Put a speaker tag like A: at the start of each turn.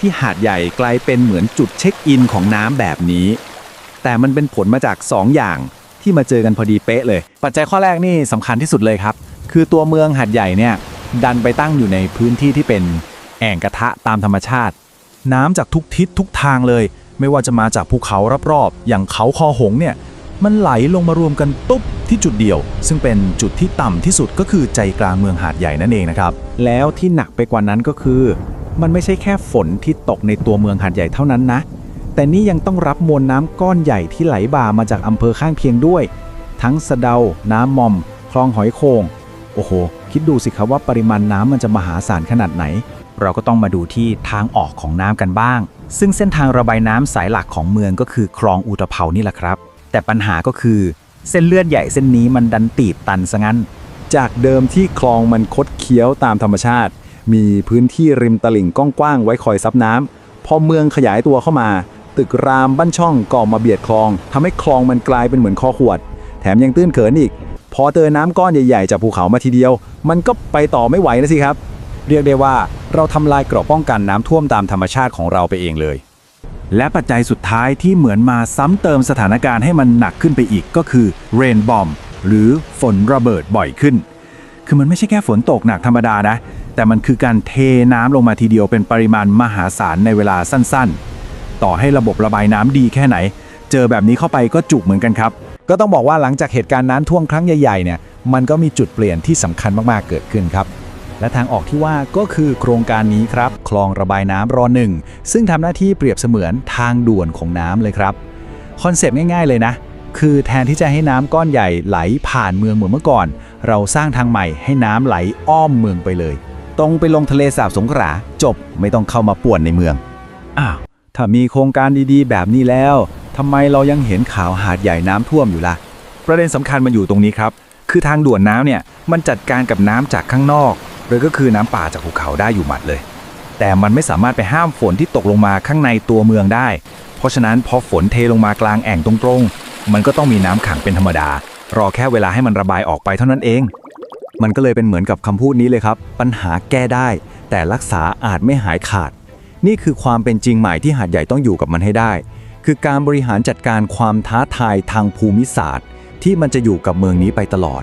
A: ที่หาดใหญ่กลายเป็นเหมือนจุดเช็คอินของน้ำแบบนี้ แต่มันเป็นผลมาจาก 2 อย่างที่มาเจอกันพอดีเป๊ะเลย ปัจจัยข้อแรกนี่สำคัญที่สุดเลยครับ คือตัวเมืองหาดใหญ่เนี่ยดันไปตั้งอยู่ในพื้นที่ที่เป็นแอ่งกระทะตามธรรมชาติ
B: น้ำจากทุกทิศทุกทางเลย ไม่ว่าจะมาจากภูเขารอบๆ อย่างเขาคอหงเนี่ยมันไหลลงมารวมกันตุ๊บที่จุดเดียว ซึ่งเป็นจุดที่ต่ำที่สุดก็คือใจกลางเมืองหาดใหญ่นั่นเองนะครับ
A: แล้วที่หนักไปกว่านั้นก็คือ มันไม่ใช่แค่ฝนที่ตกในตัวเมืองหาดใหญ่เท่านั้นนะ แต่นี่ยังต้องรับมวลน้ำก้อนใหญ่ที่ไหลบ่ามาจากอำเภอข้างเคียงด้วย ทั้งสะเดา น้ำมอม คลองหอยโขงโอ้โห คิดดูสิครับว่าปริมาณน้ำมันจะมหาศาลขนาดไหน
C: เราก็ต้องมาดูที่ทางออกของน้ำกันบ้าง ซึ่งเส้นทางระบายน้ำสายหลักของเมืองก็คือคลองอุตภเปานี่แหละครับ แต่ปัญหาก็คือ เส้นเลือดใหญ่เส้นนี้มันดันตีบตันซะงั้น
A: จากเดิมที่คลองมันคดเคี้ยวตามธรรมชาติ มีพื้นที่ริมตลิ่งกว้างๆไว้คอยซับน้ำพอเมืองขยายตัวเข้ามา ตึกรามบ้านช่องก่อมาเบียดคลองทำให้คลองมันกลายเป็นเหมือนคอขวด แถมยังตื้นเขินอีก พอเจอน้ำก้อนใหญ่ๆจากภูเขามาทีเดียว มันก็ไปต่อไม่ไหวนะสิครับ
B: เรียกได้ว่าเราทำลายเกราะป้องกันน้ำท่วมตามธรรมชาติของเราไปเองเลย และปัจจัยสุดท้ายที่เหมือนมาซ้ำเติมสถานการณ์ให้มันหนักขึ้นไปอีกก็คือเรนบอมหรือฝนระเบิดบ่อยขึ้น คือมันไม่ใช่แค่ฝนตกหนักธรรมดานะ แต่มันคือการเทน้ำลงมาทีเดียวเป็นปริมาณมหาศาลในเวลาสั้นๆ ต่อให้ระบบระบายน้ำดีแค่ไหน เจอแบบนี้เข้าไปก็จุกเหมือนกันครับ
A: ก็ต้องบอกว่าหลังจากเหตุการณ์น้ำท่วมครั้งใหญ่ๆเนี่ยมันก็มีจุดเปลี่ยนที่สำคัญมากๆเกิดขึ้นครับและทางออกที่ว่าก็คือโครงการนี้ครับ คลองระบายน้ำรอหนึ่งซึ่งทำหน้าที่เปรียบเสมือนทางด่วนของน้ำเลยครับ คอนเซปต์ง่ายๆเลยนะ คือแทนที่จะให้น้ำก้อนใหญ่ไหลผ่านเมืองเหมือนเมื่อก่อน เราสร้างทางใหม่ให้น้ำไหลอ้อมเมืองไปเลย ตรงไปลงทะเลสาบสงขลาจบไม่ต้องเข้ามาป่วนในเมืองอ้าวถ้ามีโครงการดีๆ แบบนี้แล้วทำไมเรายังเห็นข่าวหาดใหญ่น้ำท่วมอยู่ล่ะ
B: ประเด็นสำคัญมันอยู่ตรงนี้ครับ คือทางด่วนน้ำเนี่ยมันจัดการกับน้ำจากข้างนอกหรือก็คือน้ำป่าจากภูเขาได้อยู่หมัดเลย แต่มันไม่สามารถไปห้ามฝนที่ตกลงมาข้างในตัวเมืองได้ เพราะฉะนั้นพอฝนเทลงมากลางแอ่งตรงๆ มันก็ต้องมีน้ำขังเป็นธรรมดา รอแค่เวลาให้มันระบายออกไปเท่านั้นเอง
A: มันก็เลยเป็นเหมือนกับคำพูดนี้เลยครับ ปัญหาแก้ได้ แต่รักษาอาจไม่หายขาด นี่คือความเป็นจริงใหม่ที่หาดใหญ่ต้องอยู่กับมันให้ได้ คือการบริหารจัดการความท้าทายทางภูมิศาสตร์ ที่มันจะอยู่กับเมืองนี้ไปตลอด